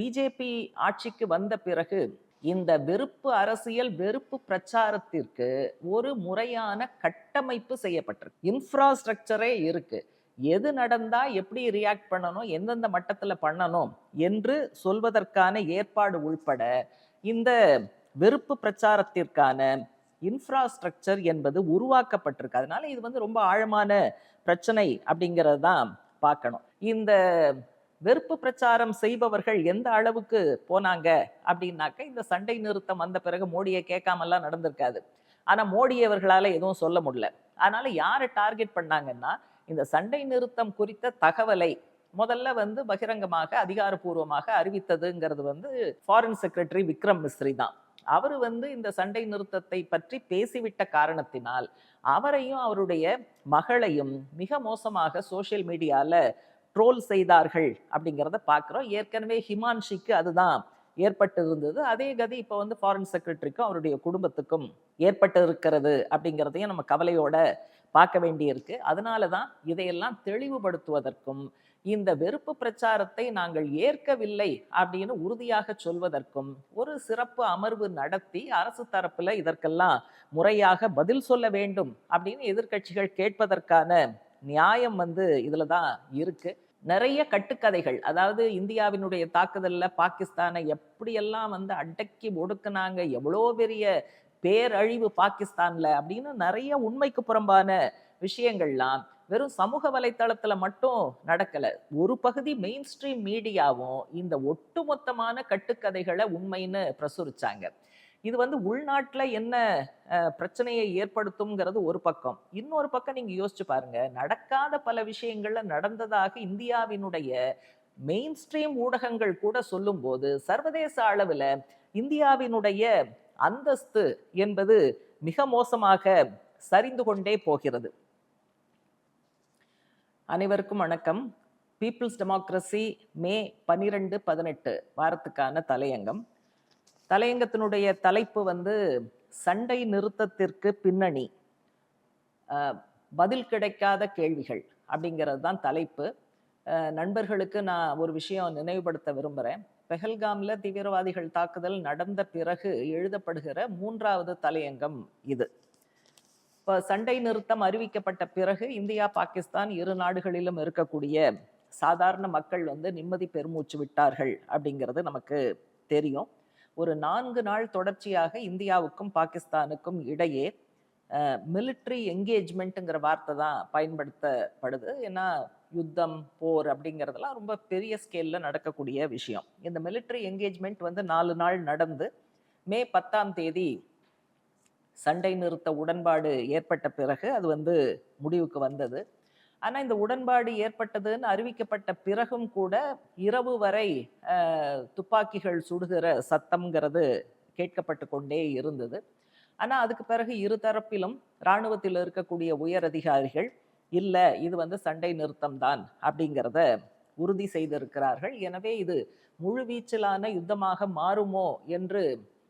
BJP ஆட்சிக்கு வந்த பிறகு இந்த வெறுப்பு அரசியல் வெறுப்பு பிரச்சாரத்திற்கு ஒரு முறையான கட்டமைப்பு செய்யப்பட்டிருக்கு. இன்ஃப்ராஸ்ட்ரக்சரே இருக்கு. எது நடந்தா எப்படி ரியாக்ட் பண்ணணும் எந்தெந்த மட்டத்தில் பண்ணணும் என்று சொல்வதற்கான ஏற்பாடு உள்பட இந்த வெறுப்பு பிரச்சாரத்திற்கான இன்ஃப்ராஸ்ட்ரக்சர் என்பது உருவாக்கப்பட்டிருக்கு. அதனால இது வந்து ரொம்ப ஆழமான பிரச்சனை அப்படிங்கிறது தான் பார்க்கணும். இந்த வெறுப்பு பிரச்சாரம் செய்பவர்கள் எந்த அளவுக்கு போனாங்க அப்படின்னாக்க இந்த சண்டை நிறுத்தம் வந்த பிறகு மோடியை கேட்காமலாம் நடந்திருக்காது. ஆனால் மோடி அவர்களால் எதுவும் சொல்ல முடியல. அதனால் யாரை டார்கெட் பண்ணாங்கன்னா இந்த சண்டை நிறுத்தம் குறித்த தகவலை முதல்ல வந்து பகிரங்கமாக அதிகாரப்பூர்வமாக அறிவித்ததுங்கிறது வந்து ஃபாரின் செக்ரட்டரி விக்ரம் மிஸ்ரி தான். அவர் வந்து இந்த சண்டை நிறுத்தத்தை பற்றி பேசிவிட்ட காரணத்தினால் அவரையும் அவருடைய மகளையும் மிக மோசமாக சோஷியல் மீடியாவில் ட்ரோல் செய்தார்கள் அப்படிங்கிறத பார்க்குறோம். ஏற்கனவே ஹிமான்ஷிக்கு அதுதான் ஏற்பட்டு இருந்தது அதே கதி இப்போ வந்து ஃபாரின் செக்ரட்டரிக்கும் அவருடைய குடும்பத்துக்கும் ஏற்பட்டு இருக்கிறது அப்படிங்கிறதையும் நம்ம கவலையோட பார்க்க வேண்டியிருக்கு. அதனால தான் இதையெல்லாம் தெளிவுபடுத்துவதற்கும் இந்த வெறுப்பு பிரச்சாரத்தை நாங்கள் ஏற்கவில்லை அப்படின்னு உறுதியாக சொல்வதற்கும் ஒரு சிறப்பு அமர்வு நடத்தி அரசு தரப்புல இதற்கெல்லாம் முறையாக பதில் சொல்ல வேண்டும் அப்படின்னு எதிர்க்கட்சிகள் கேட்பதற்கான நியாயம் வந்து இதில் தான் இருக்குது நிறைய கட்டுக்கதைகள் அதாவது இந்தியாவினுடைய தாக்குதலில் பாகிஸ்தானை எப்படியெல்லாம் வந்து அடக்கி ஒடுக்குனாங்க எவ்வளோ பெரிய பேரழிவு பாகிஸ்தானில் அப்படின்னு நிறைய உண்மைக்கு புறம்பான விஷயங்கள்லாம் வெறும் சமூக வலைத்தளத்தில் மட்டும் நடக்கலை. ஒரு பகுதி மெயின் ஸ்ட்ரீம் மீடியாவும் இந்த ஒட்டுமொத்தமான கட்டுக்கதைகளை உண்மைன்னு பிரசுரிச்சாங்க. இது வந்து உள்நாட்டில் என்ன பிரச்சனையை ஏற்படுத்தும்ங்கிறது ஒரு பக்கம். இன்னொரு பக்கம் நீங்கள் யோசிச்சு பாருங்க. நடக்காத பல விஷயங்கள்ல நடந்ததாக இந்தியாவினுடைய மெயின் ஸ்ட்ரீம் ஊடகங்கள் கூட சொல்லும்போது சர்வதேச அளவில் இந்தியாவினுடைய அந்தஸ்து என்பது மிக மோசமாக சரிந்து கொண்டே போகிறது. அனைவருக்கும் வணக்கம். பீப்புள்ஸ் டெமோக்ரஸி மே பனிரெண்டு பதினெட்டு வாரத்துக்கான தலையங்கம். தலையங்கத்தினுடைய தலைப்பு வந்து சண்டை நிறுத்தத்திற்கு பின்னணி. பதில் கிடைக்காத கேள்விகள் அப்படிங்கிறது தான் தலைப்பு. நண்பர்களுக்கு நான் ஒரு விஷயம் நினைவுபடுத்த விரும்புகிறேன் பெஹல்காமில் தீவிரவாதிகள் தாக்குதல் நடந்த பிறகு எழுதப்படுகிற மூன்றாவது தலையங்கம் இது. இப்போ சண்டை நிறுத்தம் அறிவிக்கப்பட்ட பிறகு இந்தியா பாகிஸ்தான் இரு நாடுகளிலும் இருக்கக்கூடிய சாதாரண மக்கள் வந்து நிம்மதி பெருமூச்சு விட்டார்கள் அப்படிங்கிறது நமக்கு தெரியும். ஒரு நான்கு நாள் தொடர்ச்சியாக இந்தியாவுக்கும் பாகிஸ்தானுக்கும் இடையே மிலிட்ரி என்கேஜ்மெண்ட்டுங்கிற வார்த்தை தான் பயன்படுத்தப்படுது. ஏன்னா யுத்தம் போர் அப்படிங்கிறதெல்லாம் ரொம்ப பெரிய ஸ்கேலில் நடக்கக்கூடிய விஷயம். இந்த மிலிட்ரி என்கேஜ்மெண்ட் வந்து நாலு நாள் நடந்து மே பத்தாம் தேதி சண்டை நிறுத்த உடன்பாடு ஏற்பட்ட பிறகு அது வந்து முடிவுக்கு வந்தது. ஆனால் இந்த உடன்பாடு ஏற்பட்டதுன்னு அறிவிக்கப்பட்ட பிறகும் கூட இரவு வரை துப்பாக்கிகள் சுடுகிற சத்தம்ங்கிறது கேட்கப்பட்டு கொண்டே இருந்தது. ஆனால் அதுக்கு பிறகு இரு தரப்பிலும் இராணுவத்தில் இருக்கக்கூடிய உயர் அதிகாரிகள் இல்லை இது வந்து சண்டை நிறுத்தம் தான் அப்படிங்கிறத உறுதி செய்திருக்கிறார்கள். எனவே இது முழுவீச்சலான யுத்தமாக மாறுமோ என்று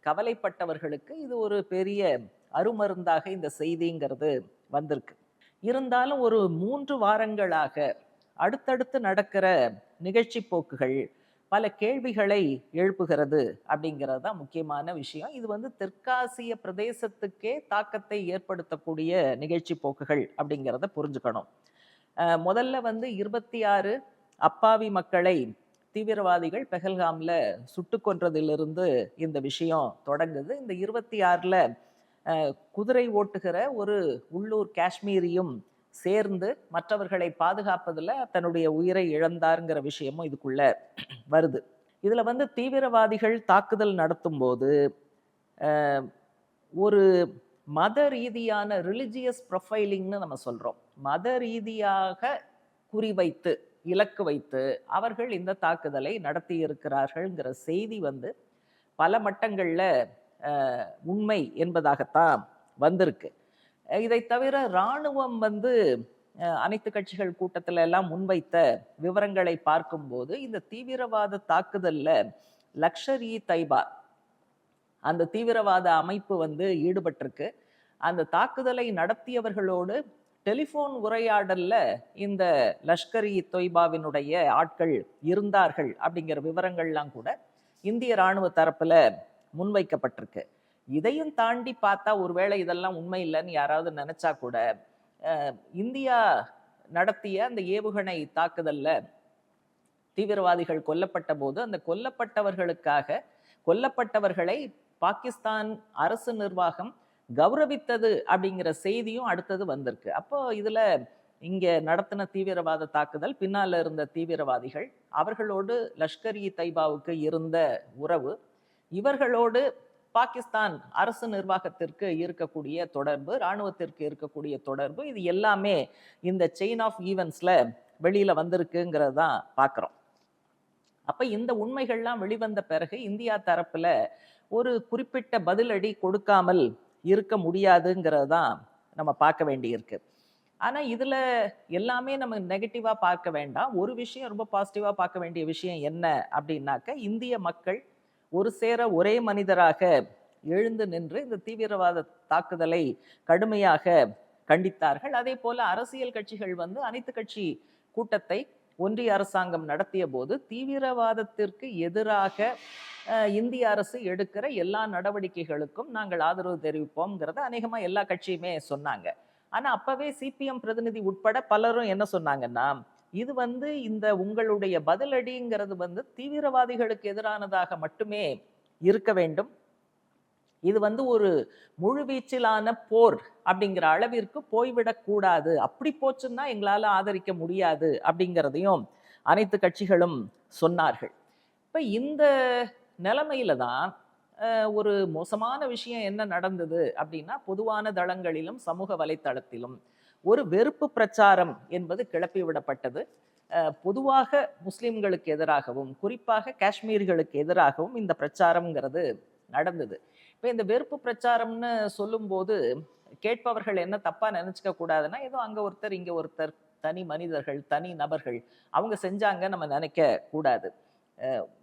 கவலைப்பட்டவர்களுக்கு இது ஒரு பெரிய அருமருந்தாக இந்த செய்திங்கிறது வந்திருக்கு. இருந்தாலும் ஒரு மூன்று வாரங்களாக அடுத்தடுத்து நடக்கிற நிகழ்ச்சி போக்குகள் பல கேள்விகளை எழுப்புகிறது அப்படிங்கிறது தான் முக்கியமான விஷயம். இது வந்து தெற்காசிய பிரதேசத்துக்கே தாக்கத்தை ஏற்படுத்தக்கூடிய நிகழ்ச்சி போக்குகள் அப்படிங்கிறத புரிஞ்சுக்கணும். முதல்ல வந்து இருபத்தி ஆறு அப்பாவி மக்களை தீவிரவாதிகள் பெஹல்காமில் சுட்டு கொன்றதிலிருந்து இந்த விஷயம் தொடங்குது. இந்த இருபத்தி ஆறில் குதிரை ஓட்டுகிற ஒரு உள்ளூர் காஷ்மீரியும் சேர்ந்து மற்றவர்களை பாதுகாப்பதில் தன்னுடைய உயிரை இழந்தாருங்கிற விஷயமும் இதுக்குள்ள வருது. இதில் வந்து தீவிரவாதிகள் தாக்குதல் நடத்தும் போது ஒரு மத ரீதியான ரிலிஜியஸ் ப்ரொஃபைலிங்னு நம்ம சொல்கிறோம் மத ரீதியாக குறிவைத்து இலக்கு வைத்து அவர்கள் இந்த தாக்குதலை நடத்தி இருக்கிறார்கள்ங்கிற செய்தி வந்து பல மட்டங்களில் உண்மை என்பதாகத்தான் வந்திருக்கு. இதை தவிர இராணுவம் வந்து அனைத்து கட்சிகள் கூட்டத்தில் எல்லாம் முன்வைத்த விவரங்களை பார்க்கும்போது இந்த தீவிரவாத தாக்குதலில் லக்ஷர் இ தைபா அந்த தீவிரவாத அமைப்பு வந்து ஈடுபட்டிருக்கு. அந்த தாக்குதலை நடத்தியவர்களோடு டெலிஃபோன் உரையாடல்ல இந்த லஷ்கர் இ தொய்பாவினுடைய ஆட்கள் இருந்தார்கள் அப்படிங்கிற விவரங்கள்லாம் கூட இந்திய ராணுவ தரப்புல முன்வைக்கப்பட்டிருக்கு. இதையும் தாண்டி பார்த்தா ஒருவேளை இதெல்லாம் உண்மை இல்லைன்னு யாராவது நினைச்சா கூட இந்தியா நடத்திய அந்த ஏவுகணை தாக்குதல்ல தீவிரவாதிகள் கொல்லப்பட்ட போது அந்த கொல்லப்பட்டவர்களுக்காக கொல்லப்பட்டவர்களை பாகிஸ்தான் அரசு நிர்வாகம் கௌரவித்தது அப்படிங்கிற செய்தியும் அடுத்தது வந்திருக்கு. அப்போ இதுல இங்க நடத்தின தீவிரவாத தாக்குதல் பின்னால இருந்த தீவிரவாதிகள் அவர்களோடு லஷ்கர் இ தைபாவுக்கு இருந்த உறவு இவர்களோடு பாகிஸ்தான் அரசு நிர்வாகத்திற்கு இருக்கக்கூடிய தொடர்பு இராணுவத்திற்கு இருக்கக்கூடிய தொடர்பு இது எல்லாமே இந்த செயின் ஆஃப் ஈவெண்ட்ஸில் வெளியில் வந்திருக்குங்கிறது தான் பார்க்குறோம் அப்போ இந்த உண்மைகள்லாம் வெளிவந்த பிறகு இந்தியா தரப்பில் ஒரு குறிப்பிட்ட பதிலடி கொடுக்காமல் இருக்க முடியாதுங்கிறது தான் நம்ம பார்க்க வேண்டியிருக்கு. ஆனால் இதில் எல்லாமே நம்ம நெகட்டிவாக பார்க்க வேண்டாம். ஒரு விஷயம் ரொம்ப பாசிட்டிவாக பார்க்க வேண்டிய விஷயம் என்ன அப்படின்னாக்க இந்திய மக்கள் ஒரு சேர ஒரே மனிதராக எழுந்து நின்று இந்த தீவிரவாத தாக்குதலை கடுமையாக கண்டித்தார்கள். அதே போல அரசியல் கட்சிகள் வந்து அனைத்து கட்சி கூட்டத்தை ஒன்றிய அரசாங்கம் நடத்திய போது தீவிரவாதத்திற்கு எதிராக இந்திய அரசு எடுக்கிற எல்லா நடவடிக்கைகளுக்கும் நாங்கள் ஆதரவு தெரிவிப்போம்ங்கிறத அநேகமாக எல்லா கட்சியுமே சொன்னாங்க. ஆனால் அப்பவே சிபிஎம் பிரதிநிதி உட்பட பலரும் என்ன சொன்னாங்கன்னா இது வந்து இந்த உங்களுடைய பதிலடிங்கிறது வந்து தீவிரவாதிகளுக்கு எதிரானதாக மட்டுமே இருக்க வேண்டும். இது வந்து ஒரு முழுவீச்சிலான போர் அப்படிங்கிற அளவிற்கு போய்விடக்கூடாது அப்படி போச்சுன்னா எங்களால் ஆதரிக்க முடியாது அப்படிங்கிறதையும் அனைத்து கட்சிகளும் சொன்னார்கள். இப்போ இந்த நிலைமையில தான் ஒரு மோசமான விஷயம் என்ன நடந்தது அப்படின்னா பொதுவான தளங்களிலும் சமூக வலைத்தளத்திலும் ஒரு வெறுப்பு பிரச்சாரம் என்பது கிளப்பி விடப்பட்டது. பொதுவாக முஸ்லிம்களுக்கு எதிராகவும் குறிப்பாக காஷ்மீர்களுக்கு எதிராகவும் இந்த பிரச்சாரம்ங்கிறது நடந்தது. இப்போ இந்த வெறுப்பு பிரச்சாரம்னு சொல்லும்போது கேட்பவர்கள் என்ன தப்பாக நினச்சிக்க கூடாதுன்னா ஏதோ அங்கே ஒருத்தர் இங்கே ஒருத்தர் தனி மனிதர்கள் தனி நபர்கள் அவங்க செஞ்சாங்க நம்ம நினைக்க கூடாது.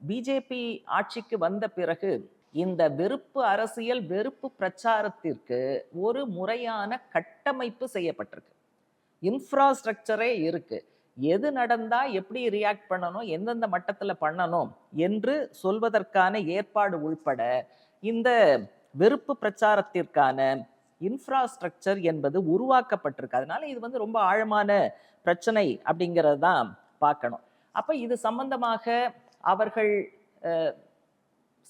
பிஜேபி ஆட்சிக்கு வந்த பிறகு இந்த வெறுப்பு அரசியல் வெறுப்பு பிரச்சாரத்திற்கு ஒரு முறையான கட்டமைப்பு செய்யப்பட்டிருக்கு. இன்ஃப்ராஸ்ட்ரக்சரே இருக்கு. எது நடந்தா எப்படி ரியாக்ட் பண்ணணும் எந்தெந்த மட்டத்தில் பண்ணணும் என்று சொல்வதற்கான ஏற்பாடு உள்பட இந்த வெறுப்பு பிரச்சாரத்திற்கான இன்ஃப்ராஸ்ட்ரக்சர் என்பது உருவாக்கப்பட்டிருக்கு. அதனால இது வந்து ரொம்ப ஆழமான பிரச்சனை அப்படிங்கிறது தான் பார்க்கணும். அப்போ இது சம்பந்தமாக அவர்கள்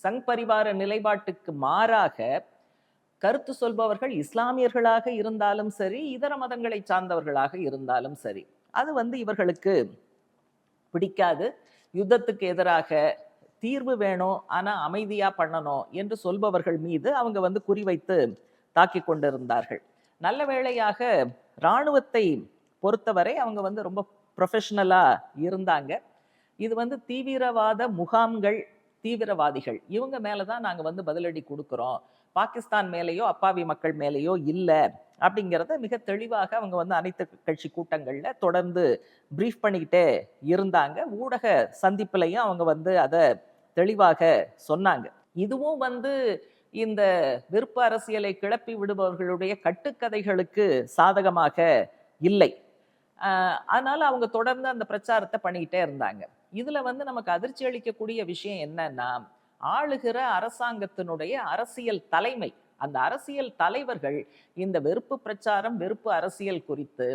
சங் பரிவார நிலைப்பாட்டுக்கு மாறாக கருத்து சொல்பவர்கள் இஸ்லாமியர்களாக இருந்தாலும் சரி இதர மதங்களை சார்ந்தவர்களாக இருந்தாலும் சரி அது வந்து இவர்களுக்கு பிடிக்காது. யுத்தத்துக்கு எதிராக தீர்வு வேணும் ஆனால் அமைதியாக பண்ணணும் என்று சொல்பவர்கள் மீது அவங்க வந்து குறிவைத்து தாக்கி கொண்டிருந்தார்கள். நல்ல வேளையாக இராணுவத்தை பொறுத்தவரை அவங்க வந்து ரொம்ப ப்ரொஃபஷ்னலாக இருந்தாங்க. இது வந்து தீவிரவாத முகாம்கள் தீவிரவாதிகள். இவங்க மேலே தான் நாங்கள் வந்து பதிலடி கொடுக்குறோம். பாகிஸ்தான் மேலேயோ அப்பாவி மக்கள் மேலேயோ இல்லை அப்படிங்கிறத மிக தெளிவாக அவங்க வந்து அனைத்து கட்சி கூட்டங்களில் தொடர்ந்து ப்ரீஃப் பண்ணிக்கிட்டே இருந்தாங்க. ஊடக சந்திப்புலையும் அவங்க வந்து அதை தெளிவாக சொன்னாங்க. இதுவும் வந்து இந்த விருப்ப அரசியலை கிளப்பி விடுபவர்களுடைய கட்டுக்கதைகளுக்கு சாதகமாக இல்லை. அதனால் அவங்க தொடர்ந்து அந்த பிரச்சாரத்தை பண்ணிக்கிட்டே இருந்தாங்க. இதுல வந்து நமக்கு அதிர்ச்சி அளிக்கக்கூடிய விஷயம் என்னன்னா ஆளுகிற அரசாங்கத்தினுடைய அரசியல் தலைமை. அந்த அரசியல் தலைவர்கள் இந்த வெறுப்பு பிரச்சாரம் வெறுப்பு அரசியல் குறித்து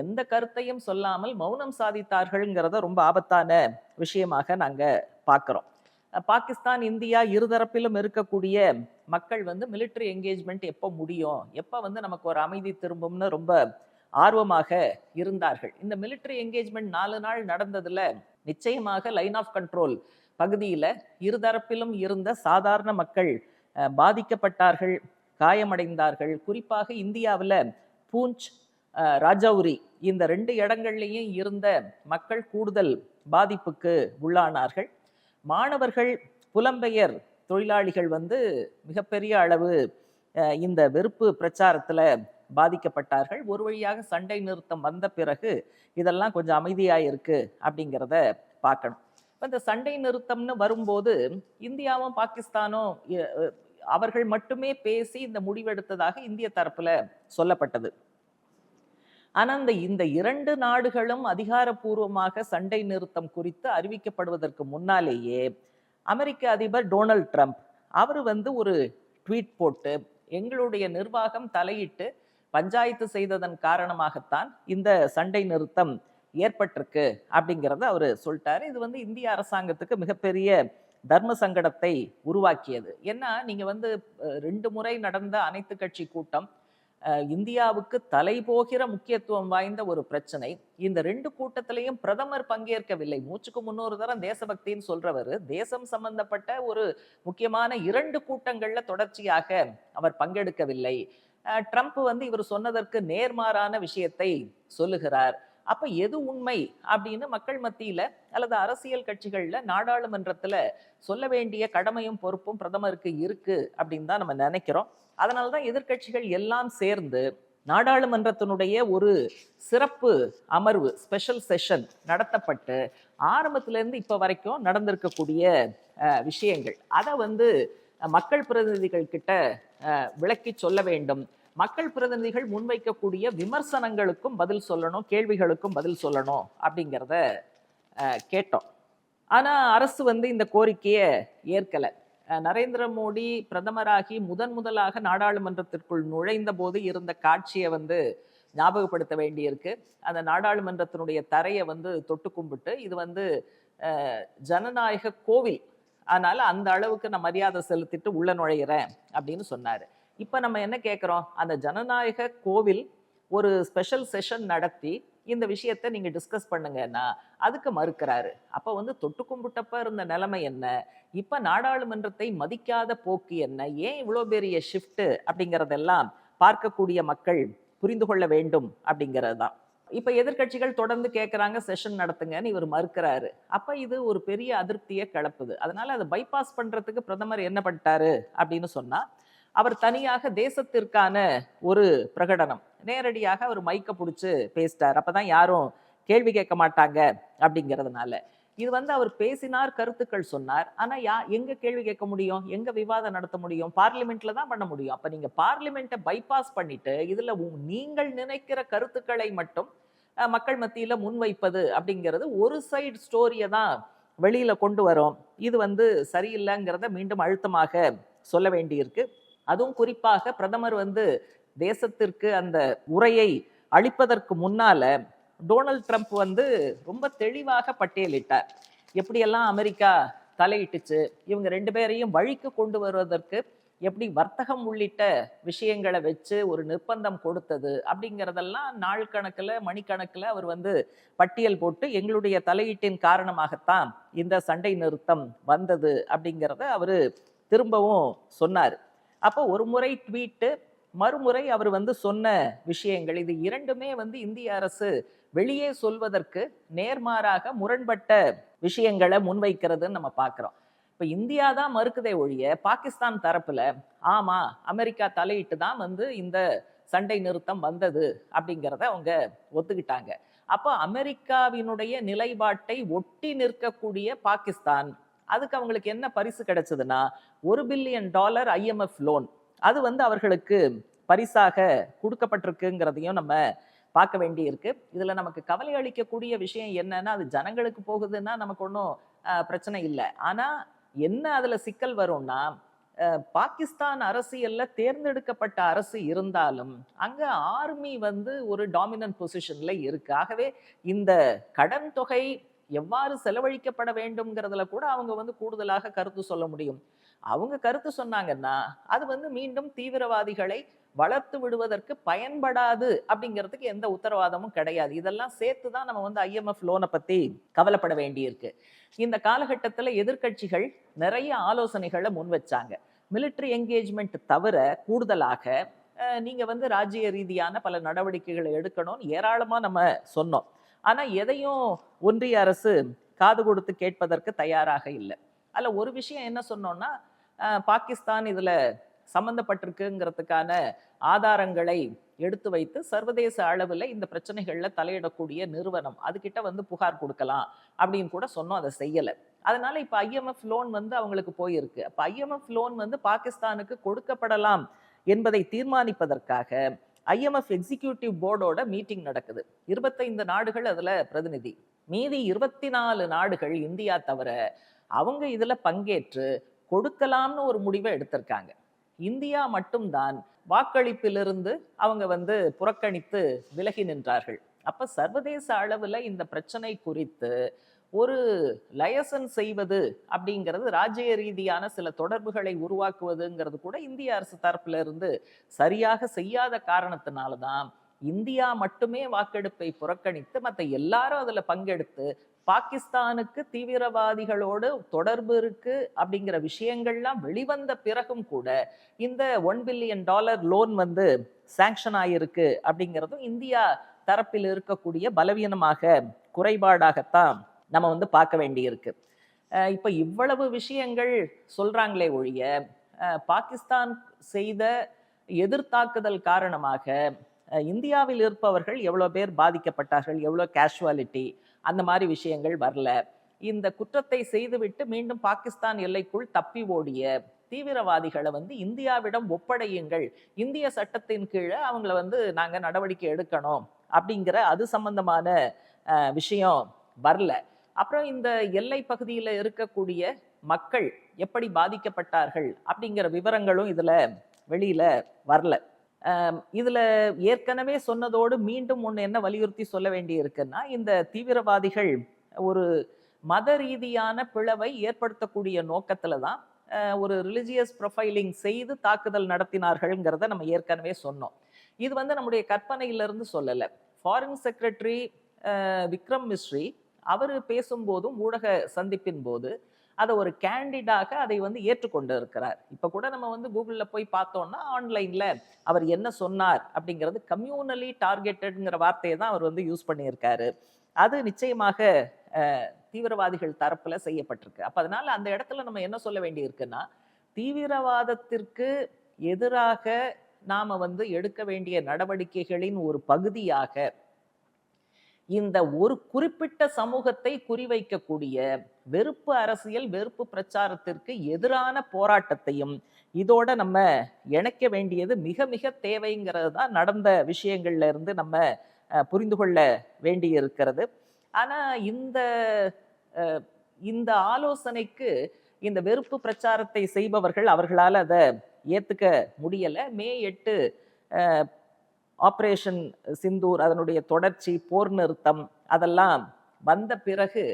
எந்த கருத்தையும் சொல்லாமல் மௌனம் சாதித்தார்கள்ங்கிறத ரொம்ப ஆபத்தான விஷயமாக நாங்க பார்க்கிறோம் பாகிஸ்தான் இந்தியா இருதரப்பிலும் இருக்கக்கூடிய மக்கள் வந்து மிலிட்ரி என்கேஜ்மெண்ட் எப்போ முடியும் எப்போ வந்து நமக்கு ஒரு அமைதி திரும்பும்னு ரொம்ப ஆர்வமாக இருந்தார்கள். இந்த மிலிட்ரி என்கேஜ்மெண்ட் நாலு நாள் நடந்ததில் நிச்சயமாக லைன் ஆஃப் கண்ட்ரோல் பகுதியில் இருதரப்பிலும் இருந்த சாதாரண மக்கள் பாதிக்கப்பட்டார்கள் காயமடைந்தார்கள். குறிப்பாக இந்தியாவில் பூஞ்ச் ராஜௌரி இந்த ரெண்டு இடங்கள்லையும் இருந்த மக்கள் கூடுதல் பாதிப்புக்கு உள்ளானார்கள். மாணவர்கள் புலம்பெயர் தொழிலாளிகள் வந்து மிகப்பெரிய அளவு இந்த வெறுப்பு பிரச்சாரத்தில் பாதிக்கப்பட்டார்கள். ஒரு வழியாக சண்டை நிறுத்தம் வந்த பிறகு இதெல்லாம் கொஞ்சம் அமைதியாக இருக்கு அப்படிங்கிறத பார்க்கணும். இப்போ இந்த சண்டை நிறுத்தம்னு வரும்போது இந்தியாவும் பாகிஸ்தானும் அவர்கள் மட்டுமே பேசி இந்த முடிவெடுத்ததாக இந்திய தரப்புல சொல்லப்பட்டது. ஆனால் இந்த இந்த இரண்டு நாடுகளும் அதிகாரப்பூர்வமாக சண்டை நிறுத்தம் குறித்து அறிவிக்கப்படுவதற்கு முன்னாலேயே அமெரிக்க அதிபர் டொனால்ட் ட்ரம்ப் அவர் வந்து ஒரு ட்வீட் போட்டு எங்களுடைய நிர்வாகம் தலையிட்டு பஞ்சாயத்து செய்ததன் காரணமாகத்தான் இந்த சண்டை நிறுத்தம் ஏற்பட்டிருக்கு அப்படிங்கிறத அவர் சொல்லிட்டாரு. இது வந்து இந்திய அரசாங்கத்துக்கு மிகப்பெரிய தர்ம சங்கடத்தை உருவாக்கியது. ஏன்னா நீங்கள் வந்து ரெண்டு முறை நடந்த அனைத்து கட்சி கூட்டம் இந்தியாவுக்கு தலை போகிற முக்கியத்துவம் வாய்ந்த ஒரு பிரச்சனை. இந்த ரெண்டு கூட்டத்திலையும் பிரதமர் பங்கேற்கவில்லை. மூச்சுக்கு முன்னூறு தரம் தேசபக்தின்னு சொல்றவர் தேசம் சம்பந்தப்பட்ட ஒரு முக்கியமான இரண்டு கூட்டங்கள்ல தொடர்ச்சியாக அவர் பங்கெடுக்கவில்லை. ட்ரம்ப் வந்து இவர் சொன்னதற்கு நேர்மாறான விஷயத்தை சொல்லுகிறார். அப்ப எது உண்மை அப்படின்னு மக்கள் மத்தியில அல்லது அரசியல் கட்சிகள்ல நாடாளுமன்றத்துல சொல்ல வேண்டிய கடமையும் பொறுப்பும் பிரதமருக்கு இருக்கு அப்படின்னு தான் நம்ம நினைக்கிறோம். அதனால தான் எதிர்க்கட்சிகள் எல்லாம் சேர்ந்து நாடாளுமன்றத்தினுடைய ஒரு சிறப்பு அமர்வு ஸ்பெஷல் செஷன் நடத்தப்பட்டு ஆரம்பத்திலேருந்து இப்போ வரைக்கும் நடந்திருக்கக்கூடிய விஷயங்கள். அதை வந்து மக்கள் பிரதிநிதிகள் கிட்ட விளக்கி சொல்ல வேண்டும். மக்கள் பிரதிநிதிகள் முன்வைக்கக்கூடிய விமர்சனங்களுக்கும் பதில் சொல்லணும் கேள்விகளுக்கும் பதில் சொல்லணும் அப்படிங்கிறத கேட்டோம். ஆனால் அரசு வந்து இந்த கோரிக்கையை ஏற்கலை. நரேந்திர மோடி பிரதமராகி முதன் முதலாக நாடாளுமன்றத்திற்குள் நுழைந்த போது இருந்த காட்சியை வந்து ஞாபகப்படுத்த வேண்டியிருக்கு. அந்த நாடாளுமன்றத்தினுடைய தரையை வந்து தொட்டு கும்பிட்டு இது வந்து ஜனநாயக கோவில் அதனால அந்த அளவுக்கு நான் மரியாதை செலுத்திட்டு உள்ள நுழையிறேன் அப்படின்னு சொன்னார். இப்போ நம்ம என்ன கேட்குறோம் அந்த ஜனநாயக கோவில் ஒரு ஸ்பெஷல் செஷன் நடத்தி இந்த விஷயத்தை நீங்கள் டிஸ்கஸ் பண்ணுங்கன்னா அதுக்கு மறுக்கிறாரு. அப்போ வந்து தொட்டு கும்பிட்டப்ப இருந்த நிலைமை என்ன? இப்போ நாடாளுமன்றத்தை மதிக்காத போக்கு என்ன? ஏன் இவ்வளோ பெரிய ஷிஃப்ட் அப்படிங்கிறதெல்லாம் பார்க்கக்கூடிய மக்கள் புரிந்து கொள்ள வேண்டும்? அப்படிங்கிறது தான் இப்போ எதிர்க்கட்சிகள் தொடர்ந்து கேட்குறாங்க செஷன் நடத்துங்கன்னு இவர் மறுக்கிறாரு. அப்போ இது ஒரு பெரிய அதிருப்தியை கிளப்புது. அதனால் அதை பைபாஸ் பண்ணுறதுக்கு பிரதமர் என்ன பண்ணிட்டாரு அப்படின்னு சொன்னால் அவர் தனியாக தேசத்திற்கான ஒரு பிரகடனம் நேரடியாக அவர் மைக்கை பிடிச்சி பேசிட்டார். அப்போ தான் யாரும் கேள்வி கேட்க மாட்டாங்க அப்படிங்கிறதுனால. இது வந்து அவர் பேசினார் கருத்துக்கள் சொன்னார். ஆனா யா எங்க கேள்வி கேட்க முடியும்? எங்க விவாதம் நடத்த முடியும்? பார்லிமெண்ட்ல தான் பண்ண முடியும். அப்ப நீங்க பார்லிமெண்ட்டை பைபாஸ் பண்ணிட்டு இதுல நீங்கள் நினைக்கிற கருத்துக்களை மட்டும் மக்கள் மத்தியில முன்வைப்பது அப்படிங்கிறது ஒரு சைடு ஸ்டோரியை தான் வெளியில கொண்டு வரும். இது வந்து சரியில்லைங்கிறத மீண்டும் அழுத்தமாக சொல்ல வேண்டியிருக்கு. அதுவும் குறிப்பாக பிரதமர் வந்து தேசத்திற்கு அந்த உரையை அளிப்பதற்கு முன்னால டொனால்ட் ட்ரம்ப் வந்து ரொம்ப தெளிவாக பட்டியலிட்டார். எப்படியெல்லாம் அமெரிக்கா தலையிட்டுச்சு இவங்க ரெண்டு பேரையும் வழிக்கு கொண்டு வருவதற்கு எப்படி வர்த்தகம் உள்ளிட்ட விஷயங்களை வச்சு ஒரு நிர்பந்தம் கொடுத்தது அப்படிங்கிறதெல்லாம் நாள் கணக்கில் மணிக்கணக்கில் அவர் வந்து பட்டியல் போட்டு எங்களுடைய தலையீட்டின் காரணமாகத்தான் இந்த சண்டை நிறுத்தம் வந்தது அப்படிங்கிறத அவர் திரும்பவும் சொன்னார். அப்போ ஒரு முறை ட்வீட்டு மறுமுறை அவர் வந்து சொன்ன விஷயங்கள் இது இரண்டுமே வந்து இந்திய அரசு வெளியே சொல்வதற்கு நேர்மாறாக முரண்பட்ட விஷயங்களை முன்வைக்கிறதுன்னு நம்ம பார்க்குறோம். இப்போ இந்தியா தான் மறுக்குதே ஒழிய பாகிஸ்தான் தரப்பில் ஆமாம் அமெரிக்கா தலையிட்டு தான் வந்து இந்த சண்டை நிறுத்தம் வந்தது அப்படிங்கிறத அவங்க ஒத்துக்கிட்டாங்க. அப்போ அமெரிக்காவினுடைய நிலைப்பாட்டை ஒட்டி நிற்கக்கூடிய பாகிஸ்தான் அதுக்கு அவங்களுக்கு என்ன பரிசு கிடைச்சதுன்னா ஒரு பில்லியன் டாலர் ஐஎம்எஃப் லோன். அது வந்து அவர்களுக்கு பரிசாக கொடுக்கப்பட்டிருக்குங்கிறதையும் நம்ம பார்க்க வேண்டி இருக்கு இதுல நமக்கு கவலை அளிக்கக்கூடிய விஷயம் என்னன்னா அது ஜனங்களுக்கு போகுதுன்னா நமக்கு ஒன்றும் பிரச்சனை இல்லை. ஆனா என்ன அதுல சிக்கல் வரும்னா பாகிஸ்தான் அரசியல்ல தேர்ந்தெடுக்கப்பட்ட அரசு இருந்தாலும் அங்க ஆர்மி வந்து ஒரு டாமினன்ட் பொசிஷன்ல இருக்கு. ஆகவே இந்த கடன் தொகை எவ்வாறு செலவழிக்கப்பட வேண்டும்ங்கிறதுல கூட அவங்க வந்து கூடுதலாக கருத்து சொல்ல முடியும். அவங்க கருத்து சொன்னாங்கன்னா அது வந்து மீண்டும் தீவிரவாதிகளை வளர்த்து விடுவதற்கு பயன்படாது அப்படிங்கிறதுக்கு எந்த உத்தரவாதமும் கிடையாது. இதெல்லாம் சேர்த்து தான் நம்ம வந்து ஐஎம்எஃப் லோனை பற்றி கவலைப்பட வேண்டியிருக்கு. இந்த காலகட்டத்தில் எதிர்க்கட்சிகள் நிறைய ஆலோசனைகளை முன் வச்சாங்க. மிலிட்ரி என்கேஜ்மெண்ட் தவிர கூடுதலாக நீங்கள் வந்து ராஜ்ய ரீதியான பல நடவடிக்கைகளை எடுக்கணும்னு ஏராளமாக நம்ம சொன்னோம். ஆனால் எதையும் ஒன்றிய அரசு காது கொடுத்து கேட்பதற்கு தயாராக இல்லை. அதில் ஒரு விஷயம் என்ன சொன்னோம்னா பாகிஸ்தான் இதில் சம்மந்தப்பட்டிருக்குங்கிறதுக்கான ஆதாரங்களை எடுத்து வைத்து சர்வதேச அளவில் இந்த பிரச்சனைகளில் தலையிடக்கூடிய நிறுவனம். அதுகிட்ட வந்து புகார் கொடுக்கலாம் அப்படின்னு கூட சொன்னோம் அதை செய்யலை. அதனால இப்போ ஐஎம்எஃப் லோன் வந்து அவங்களுக்கு போயிருக்கு. அப்போ ஐஎம்எஃப் லோன் வந்து பாகிஸ்தானுக்கு கொடுக்கப்படலாம் என்பதை தீர்மானிப்பதற்காக ஐஎம்எஃப் எக்ஸிக்யூட்டிவ் போர்டோட மீட்டிங் நடக்குது. இருபத்தைந்து நாடுகள் அதில் பிரதிநிதி. மீதி இருபத்தி நாலு நாடுகள் இந்தியா தவிர அவங்க இதில் பங்கேற்று கொடுக்கலாம்னு ஒரு முடிவை எடுத்திருக்காங்க. இந்தியா மட்டும்தான் வாக்களிப்பிலிருந்து அவங்க வந்து புறக்கணித்து விலகி நின்றார்கள். அப்ப சர்வதேச அளவுல இந்த பிரச்சனை குறித்து ஒரு லயசன் செய்வது அப்படிங்கிறது ராஜ்ய ரீதியான சில தொடர்புகளை உருவாக்குவதுங்கிறது கூட இந்திய அரசு தரப்புல இருந்து சரியாக செய்யாத காரணத்தினால தான் இந்தியா மட்டுமே வாக்கெடுப்பை புறக்கணித்து மற்ற எல்லாரும் அதில் பங்கெடுத்து பாகிஸ்தானுக்கு தீவிரவாதிகளோடு தொடர்பு இருக்கு அப்படிங்கிற விஷயங்கள்லாம் வெளிவந்த பிறகும் கூட இந்த ஒன் பில்லியன் டாலர் லோன் வந்து சாங்ஷன் ஆகியிருக்கு அப்படிங்கிறதும் இந்தியா தரப்பில் இருக்கக்கூடிய பலவீனமாக குறைபாடாகத்தான் நம்ம வந்து பார்க்க வேண்டியிருக்கு. இப்போ இவ்வளவு விஷயங்கள் சொல்கிறாங்களே ஒழிய பாகிஸ்தான் செய்த எதிர்த்தாக்குதல் காரணமாக இந்தியாவில் இருப்பவர்கள் எவ்வளோ பேர் பாதிக்கப்பட்டார்கள் எவ்வளோ கேஷுவாலிட்டி அந்த மாதிரி விஷயங்கள் வரல. இந்த குற்றத்தை செய்துவிட்டு மீண்டும் பாகிஸ்தான் எல்லைக்குள் தப்பி ஓடிய தீவிரவாதிகளை வந்து இந்தியாவிடம் ஒப்படையுங்கள். இந்திய சட்டத்தின் கீழே அவங்கள வந்து நாங்கள் நடவடிக்கை எடுக்கணும் அப்படிங்கிற அது சம்பந்தமான விஷயம் வரல. அப்புறம் இந்த எல்லை பகுதியில் இருக்கக்கூடிய மக்கள் எப்படி பாதிக்கப்பட்டார்கள் அப்படிங்கிற விவரங்களும் இதில் வெளியில் வரல. இதில் ஏற்கனவே சொன்னதோடு மீண்டும் ஒன்று என்ன வலியுறுத்தி சொல்ல வேண்டி இருக்குன்னா இந்த தீவிரவாதிகள் ஒரு மத ரீதியான பிளவை ஏற்படுத்தக்கூடிய நோக்கத்தில் தான் ஒரு ரிலிஜியஸ் ப்ரொஃபைலிங் செய்து தாக்குதல் நடத்தினார்கள்ங்கிறத நம்ம ஏற்கனவே சொன்னோம். இது வந்து நம்முடைய கற்பனையிலிருந்து சொல்லலை. ஃபாரின் செக்ரட்டரி விக்ரம் மிஸ்ரி அவர் பேசும்போதும் ஊடக சந்திப்பின் போது அதை ஒரு கேண்டிடாக அதை வந்து ஏற்றுக்கொண்டு இருக்கிறார் இப்போ கூட நம்ம வந்து கூகுளில் போய் பார்த்தோம்னா ஆன்லைனில் அவர் என்ன சொன்னார் அப்படிங்கிறது கம்யூனலி டார்கெட்டட்ங்கிற வார்த்தையை தான் அவர் வந்து யூஸ் பண்ணியிருக்காரு. அது நிச்சயமாக தீவிரவாதிகள் தரப்பில் செய்யப்பட்டிருக்கு. அப்போ அதனால் அந்த இடத்துல நம்ம என்ன சொல்ல வேண்டி இருக்குன்னா தீவிரவாதத்திற்கு எதிராக நாம் வந்து எடுக்க வேண்டிய நடவடிக்கைகளின் ஒரு பகுதியாக இந்த ஒரு குறிப்பிட்ட சமூகத்தை குறிவைக்கக்கூடிய வெறுப்பு அரசியல் வெறுப்பு பிரச்சாரத்திற்கு எதிரான போராட்டத்தையும் இதோட நம்ம இணைக்க வேண்டியது மிக மிக தேவைங்கிறது தான் நடந்த விஷயங்கள்ல இருந்து நம்ம புரிந்து கொள்ள வேண்டி இருக்கிறது ஆனால் இந்த இந்த ஆலோசனைக்கு இந்த வெறுப்பு பிரச்சாரத்தை செய்பவர்கள் அவர்களால் அதை ஏற்றுக்க முடியலை. மே எட்டு ஆப்ரேஷன் சிந்தூர் அதனுடைய தொடர்ச்சி போர் நிறுத்தம் அதெல்லாம் வந்த பிறகு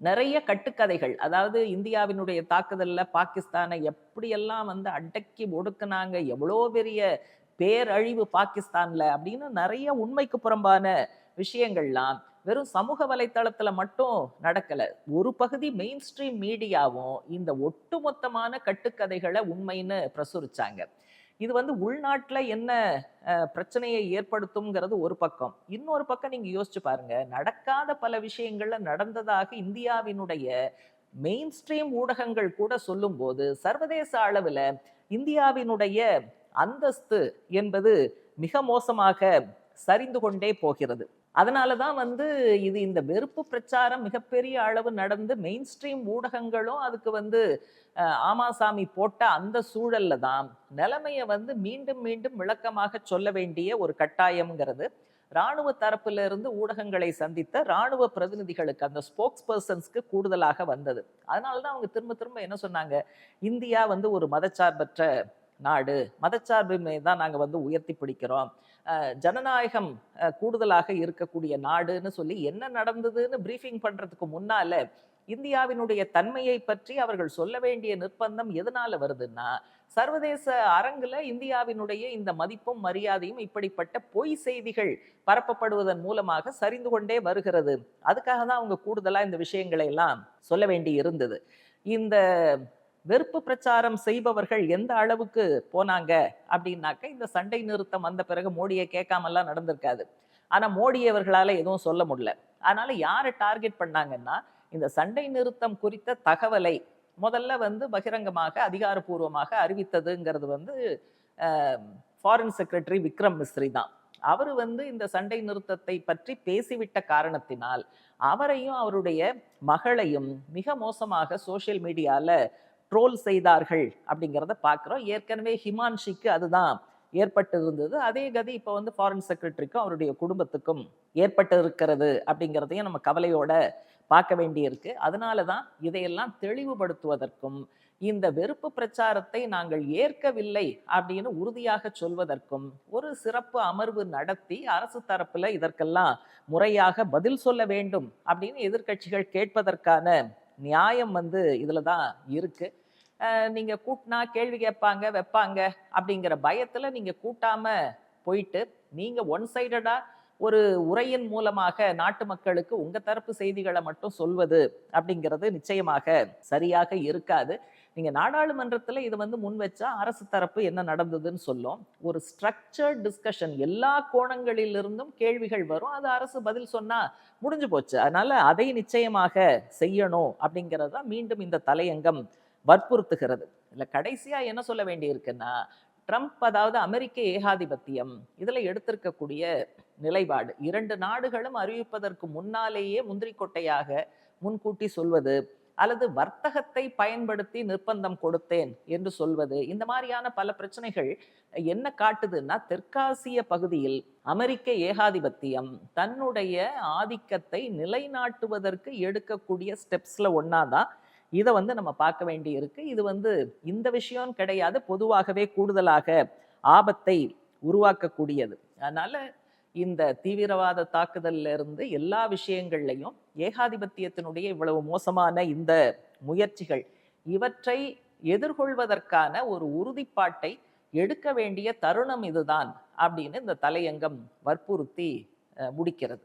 நிறைய கட்டுக்கதைகள். அதாவது இந்தியாவினுடைய தாக்குதல்ல பாகிஸ்தானை எப்படியெல்லாம் வந்து அடக்கி ஒடுக்குனாங்க எவ்வளோ பெரிய பேரழிவு பாகிஸ்தான்ல அப்படின்னு நிறைய உண்மைக்கு புறம்பான விஷயங்கள்லாம் வெறும் சமூக வலைத்தளத்துல மட்டும் நடக்கல. ஒரு பகுதி மெயின் ஸ்ட்ரீம் மீடியாவும் இந்த ஒட்டுமொத்தமான கட்டுக்கதைகளை உண்மைன்னு பிரசுரிச்சாங்க. இது வந்து உள்நாட்டில் என்ன பிரச்சனையை ஏற்படுத்தும்ங்கிறது ஒரு பக்கம். இன்னொரு பக்கம் நீங்கள் யோசிச்சு பாருங்க நடக்காத பல விஷயங்கள்ல நடந்ததாக இந்தியாவினுடைய மெயின் ஸ்ட்ரீம் ஊடகங்கள் கூட சொல்லும்போது சர்வதேச அளவில் இந்தியாவினுடைய அந்தஸ்து என்பது மிக மோசமாக சரிந்து கொண்டே போகிறது. அதனால தான் வந்து இது இந்த வெறுப்பு பிரச்சாரம் மிகப்பெரிய அளவு நடந்து மெயின் ஸ்ட்ரீம் ஊடகங்களும் அதுக்கு வந்து ஆமாசாமி போட்ட அந்த சூழல்ல தான் நிலைமையை வந்து மீண்டும் மீண்டும் விளக்கமாக சொல்ல வேண்டிய ஒரு கட்டாயம்ங்கிறது. ராணுவ தரப்பிலிருந்து ஊடகங்களை சந்தித்த ராணுவ பிரதிநிதிகளுக்கு அந்த ஸ்போக்ஸ் பர்சன்ஸ்க்கு கூடுதலாக வந்தது. அதனால தான் அவங்க திரும்ப திரும்ப என்ன சொன்னாங்க? இந்தியா வந்து ஒரு மதச்சார்பற்ற நாடு. மதச்சார்பின்மை தான் நாங்கள் வந்து உயர்த்தி பிடிக்கிறோம். ஜனநாயகம் கூடுதலாக இருக்கக்கூடிய நாடுன்னு சொல்லி என்ன நடந்ததுன்னு பிரீஃபிங் பண்ணுறதுக்கு முன்னால் இந்தியாவினுடைய தன்மையை பற்றி அவர்கள் சொல்ல வேண்டிய நிர்பந்தம் எதனால வருதுன்னா சர்வதேச அரங்கில் இந்தியாவினுடைய இந்த மதிப்பும் மரியாதையும் இப்படிப்பட்ட பொய் செய்திகள் பரப்பப்படுவதன் மூலமாக சரிந்து கொண்டே வருகிறது. அதுக்காக தான் அவங்க கூடுதலாக இந்த விஷயங்களை எல்லாம் சொல்ல வேண்டி இருந்தது. இந்த வெறுப்பு பிரச்சாரம் செய்பவர்கள் எந்த அளவுக்கு போனாங்க அப்படின்னாக்க இந்த சண்டை நிறுத்தம் வந்த பிறகு மோடியை கேட்காமலாம் நடந்திருக்காது. ஆனால் மோடி அவர்களால் எதுவும் சொல்ல முடியல. அதனால் யாரை டார்கெட் பண்ணாங்கன்னா இந்த சண்டை நிறுத்தம் குறித்த தகவலை முதல்ல வந்து பகிரங்கமாக அதிகாரப்பூர்வமாக அறிவித்ததுங்கிறது வந்து ஃபாரின் செக்ரட்டரி விக்ரம் மிஸ்ரி தான். அவர் வந்து இந்த சண்டை நிறுத்தத்தை பற்றி பேசிவிட்ட காரணத்தினால் அவரையும் அவருடைய மகளையும் மிக மோசமாக சோஷியல் மீடியாவில் ட்ரோல் செய்தார்கள் அப்படிங்கிறத பார்க்குறோம். ஏற்கனவே ஹிமான்ஷிக்கு அதுதான் ஏற்பட்டு இருந்தது அதே கதி இப்போ வந்து ஃபாரின் செக்ரட்டரிக்கும் அவருடைய குடும்பத்துக்கும் ஏற்பட்டு இருக்கிறது அப்படிங்கிறதையும் நம்ம கவலையோட பார்க்க வேண்டியிருக்கு. அதனால தான் இதையெல்லாம் தெளிவுபடுத்துவதற்கும் இந்த வெறுப்பு பிரச்சாரத்தை நாங்கள் ஏற்கவில்லை அப்படின்னு உறுதியாக சொல்வதற்கும் ஒரு சிறப்பு அமர்வு நடத்தி அரசு தரப்புல இதற்கெல்லாம் முறையாக பதில் சொல்ல வேண்டும் அப்படின்னு எதிர்க்கட்சிகள் கேட்பதற்கான நியாயம் வந்து இதில் தான் இருக்குது நீங்கள் கூட்டினா கேள்வி கேட்பாங்க வைப்பாங்க அப்படிங்கிற பயத்தில் நீங்கள் கூட்டாமல் போயிட்டு நீங்கள் ஒன் சைடடாக ஒரு உரையின் மூலமாக நாட்டு மக்களுக்கு உங்கள் தரப்பு செய்திகளை மட்டும் சொல்வது அப்படிங்கிறது நிச்சயமாக சரியாக இருக்காது. நீங்கள் நாடாளுமன்றத்தில் இது வந்து முன் வச்சா அரசு தரப்பு என்ன நடந்ததுன்னு சொல்லும். ஒரு ஸ்ட்ரக்சர்ட் டிஸ்கஷன் எல்லா கோணங்களிலிருந்தும் கேள்விகள் வரும். அது அரசு பதில் சொன்னால் முடிஞ்சு போச்சு. அதனால் அதை நிச்சயமாக செய்யணும் அப்படிங்கிறது தான் மீண்டும் இந்த தலையங்கம் வற்புறுத்துகிறது. இல்லை கடைசியாக என்ன சொல்ல வேண்டியிருக்குன்னா ட்ரம்ப் அதாவது அமெரிக்க ஏகாதிபத்தியம் இதில் எடுத்திருக்கக்கூடிய நிலைப்பாடு. இரண்டு நாடுகளும் அறிவிப்பதற்கு முன்னாலேயே முந்திரிக்கொட்டையாக முன்கூட்டி சொல்வது அல்லது வர்த்தகத்தை பயன்படுத்தி நிர்பந்தம் கொடுத்தேன் என்று சொல்வது. இந்த மாதிரியான பல பிரச்சனைகள் என்ன காட்டுதுன்னா தெற்காசிய பகுதியில் அமெரிக்க ஏகாதிபத்தியம் தன்னுடைய ஆதிக்கத்தை நிலைநாட்டுவதற்கு எடுக்கக்கூடிய ஸ்டெப்ஸில் ஒன்றாதான் இதை வந்து நம்ம பார்க்க வேண்டி இருக்கு இது வந்து இந்த விஷயம் கிடையாது பொதுவாகவே கூடுதலாக ஆபத்தை உருவாக்கக்கூடியது. அதனால இந்த தீவிரவாத தாக்குதல்ல இருந்து எல்லா விஷயங்கள்லையும் ஏகாதிபத்தியத்தினுடைய இவ்வளவு மோசமான இந்த முயற்சிகள் இவற்றை எதிர்கொள்வதற்கான ஒரு உறுதிப்பாட்டை எடுக்க வேண்டிய தருணம் இதுதான் அப்படின்னு இந்த தலையங்கம் வற்புறுத்தி முடிக்கிறது.